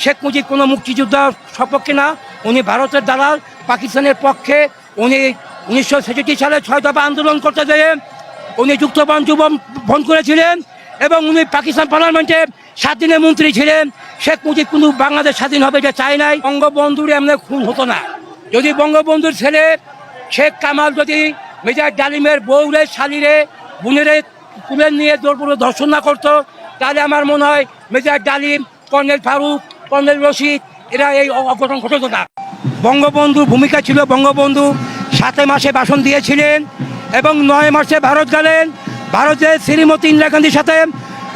শেখ মুজিব কোনো মুক্তিযোদ্ধার সপক্ষে না, উনি ভারতের দালাল, পাকিস্তানের পক্ষে। উনি উনিশশো ছেষট্টি সালে ছয় দফা আন্দোলন করতে যেয়ে উনি যুক্তবান যুব বন্ধ করেছিলেন এবং উনি পাকিস্তান পার্লামেন্টে সাত দিনের মন্ত্রী ছিলেন। শেখ মুজিব কিন্তু বাংলাদেশ স্বাধীন হবে এটা চায় নাই। বঙ্গবন্ধুর এমনি খুন হতো না। যদি বঙ্গবন্ধুর ছেলে শেখ কামাল যদি মেজার ডালিমের বউরে, শালিরে, বোনেরে তুলে নিয়ে দৌড়পুরে ধর্ষণ না করতো, তাহলে আমার মনে হয় মেজার ডালিম, কর্নেল ফারুক কর্নেল রশিদ, এরা এই অঘটন ঘটতো না। বঙ্গবন্ধুর ভূমিকা ছিল বঙ্গবন্ধু, সাতে মাসে ভাষণ দিয়েছিলেন এবং নয় মাসে ভারত গেলেন। ভারতের শ্রীমতী ইন্দিরা গান্ধীর সাথে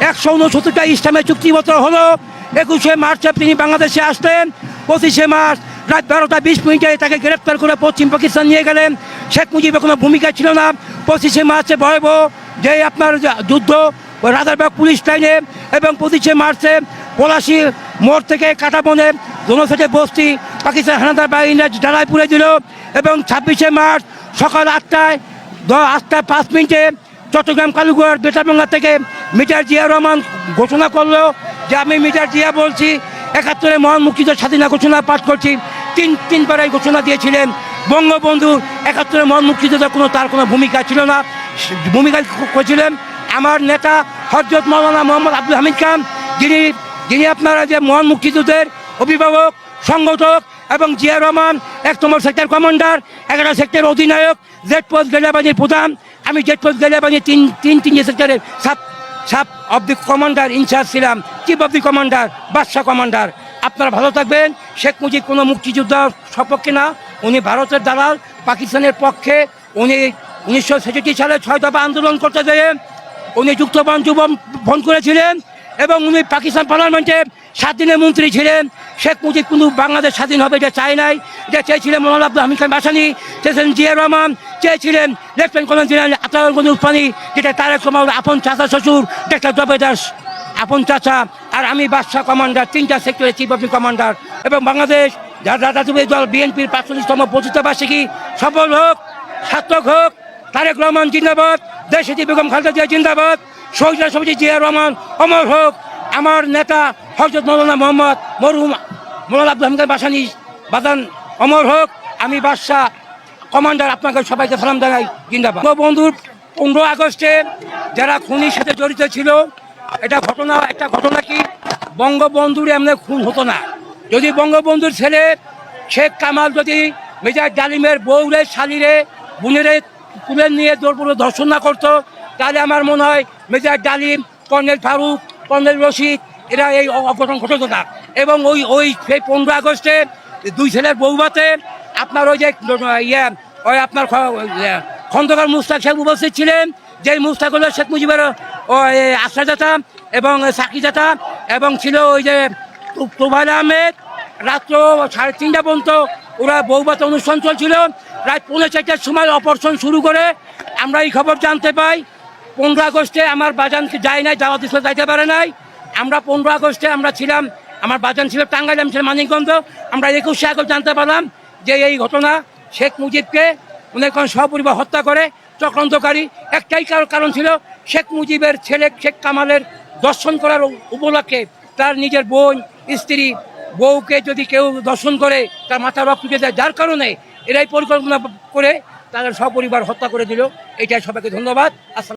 একশো উনসত্তরটা ইসলামের চুক্তিপত্র হলো। একুশে মার্চে তিনি বাংলাদেশে আসলেন। পঁচিশে মার্চ রাত বারোটা বিশ মিনিটে তাকে গ্রেপ্তার করে পশ্চিম পাকিস্তান নিয়ে গেলেন। শেখ মুজিবের কোনো ভূমিকা ছিল না। পঁচিশে মার্চে ভয়াবহ যে আপনার যুদ্ধ, রাজারবাগ পুলিশ লাইনে এবং পঁচিশে মার্চে পলাশি মোড় থেকে কাটাবনে দোনোসাইডে বস্তি, পাকিস্তান হানাদার বাহিনীরা জ্বালায় পুড়ে দিল এবং ছাব্বিশে মার্চ সকাল আটটায় আটটা পাঁচ মিনিটে চট্টগ্রাম কালুগড় বেতারবাংলা থেকে মিটার জিয়া রহমান ঘোষণা করল যে আমি মিটার জিয়া বলছি, একাত্তরে মহান মুক্তিযুদ্ধ স্বাধীনতা ঘোষণা পাঠ করছি। তিন তিনবার এই ঘোষণা দিয়েছিলেন। বঙ্গবন্ধু একাত্তরে মহান মুক্তিযুদ্ধের কোনো তার কোনো ভূমিকা ছিল না। ভূমিকা করেছিলেন আমার নেতা হজরত মৌলানা মোহাম্মদ আব্দুল হামিদ খান, যিনি যিনি আপনারা যে মহান মুক্তিযুদ্ধের অভিভাবক, সংগঠক এবং জিয়া রহমান, এক নম্বর সেক্টর কমান্ডার এগারো সেক্টর অধিনায়ক জেড পোস্ট গেলিয়াবাজির প্রধান, আমি জেড পোস্ট গেলিয়াবাজির তিন তিন তিন সেক্টরের sub sub of the commander in charge ছিলাম চিফ অব দি কমান্ডার বাদশাহ কমান্ডার আপনারা ভালো থাকবেন, শেখ মুজিব কোনো মুক্তিযোদ্ধার সপক্ষে না, উনি ভারতের দালাল, পাকিস্তানের পক্ষে, উনি উনিশশো ছেষট্টি সালে ছয় দফা আন্দোলন করতে যেয়ে উনি যুক্তবান যুব বন্ধ করেছিলেন এবং উনি পাকিস্তান পার্লামেন্টে সাত দিনের মন্ত্রী ছিলেন। শেখ মুজিব কিন্তু বাংলাদেশ স্বাধীন হবে এটা চায় নাই। এটা চেয়েছিলেন মোহাম্মদ আব্দুল হামিদ খান বাসানি, চেয়েছিলেন জিয়া রহমান, চেয়েছিলেন lieutenant colonel general Ataul Osmani যেটা তারেক রহমান, আপন চাচা শ্বশুর ডাক্তার জবেদাস আপন চাচা, আর আমি বাদশাহ কমান্ডার, তিনটা সেক্টরের চিফ অফ কমান্ডার এবং বাংলাদেশ রাজাতুবের দল বিএনপির পাঁচচল্লিশতম পঁচিশটা বার্ষিকী, সফল হোক, সার্থক হোক, তারেক রহমান জিন্দাবাদ দেশটি বেগম খালেদা জিয়া জিন্দাবাদ। শহীদ রাষ্ট্রপতি জিয়া রহমান, অমর হোক, আমার নেতা হজরত মৌলানা মোহাম্মদ মরহুম মোলাল আব্দুল হামিদ বাসানি বাদান অমর হোক, আমি বাদশাহ কমান্ডার আপনাকে সবাইকে সালাম জানাই, জিন্দাবাদ। বন্ধুর পনেরো আগস্টে যারা খুনির সাথে জড়িত ছিল, এটা ঘটনা, একটা ঘটনা কি? বঙ্গবন্ধুর এমনি খুন হতো না। যদি বঙ্গবন্ধুর ছেলে শেখ কামাল যদি মেজার ডালিমের বউরে, শালিরে, বোনেরে তুলে নিয়ে দৌড়পুরে ধর্ষণ না করতো তাহলে আমার মনে হয় মেজার ডালিম কর্নেল ফারুক কর্নেল রশিদ এরা এই অঘটন ঘটতো না। এবং ওই ওই সেই পনেরো আগস্টে দুই ছেলের বউবাতে আপনার ওই যে ইয়ে ওই আপনার ইয়ে, খন্দকার মুস্তাক সাহেব উপস্থিত ছিলেন যেই মুস্তাক হলো শেখ মুজিবের ওই আশ্রাদাতা এবং সাকি সাকিদাতা এবং ছিল ওই যে তোবাইল আহমেদ রাত্র সাড়ে তিনটা পর্যন্ত ওরা বৌবাত অনুষ্ঠান চলছিল। রাত পৌনে চারটার সময় অপারেশন শুরু করে আমরা এই খবর জানতে পাই। পনেরো আগস্টে আমার বাজানকে যায় নাই যাওয়া দিছিল যাইতে পারে নাই। আমরা পনেরো আগস্টে আমরা ছিলাম, আমার বাজান ছিল টাঙ্গাইল আমি ছিলাম মানিকগঞ্জ। আমরা একুশে আগস্ট জানতে পারলাম যে এই ঘটনা শেখ মুজিবকে এখন সপরিবার হত্যা করে, চক্রান্তকারী। একটাই কার- কারণ ছিল শেখ মুজিবের ছেলে শেখ কামালের দর্শন করার উপলক্ষে তার নিজের বোন, স্ত্রী, বউকে যদি কেউ দর্শন করে, তার মাথা রক্ত যায়, যার কারণে এরাই পরিকল্পনা করে তাদের সপরিবার হত্যা করে দিল। এটাই সবাইকে ধন্যবাদ। আসসালাম